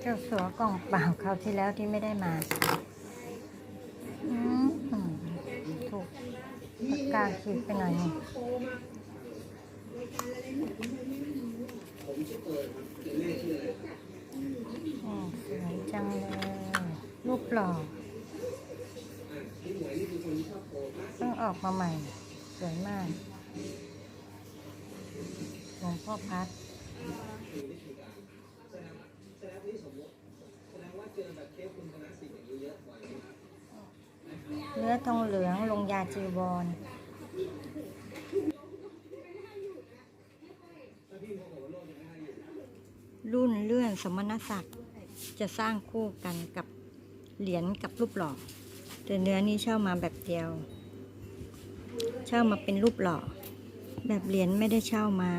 เจ้าสัวกล่องเปล่าคราวที่แล้วที่ไม่ได้มาถูกกาขีดไปหน่อยนี่สวยจังเลย รูปหล่อต้องออกมาใหม่ สวยมาก พ่อพัดเนื้อทองเหลืองลงยาจีวรรุ่นเลื่อนสมณศักดิ์จะสร้างคู่กันกับเหรียญกับรูปหล่อแต่เนื้อนี้เช่ามาแบบเดียว เช่ามาเป็นรูปหล่อ แบบเหรียญไม่ได้เช่ามา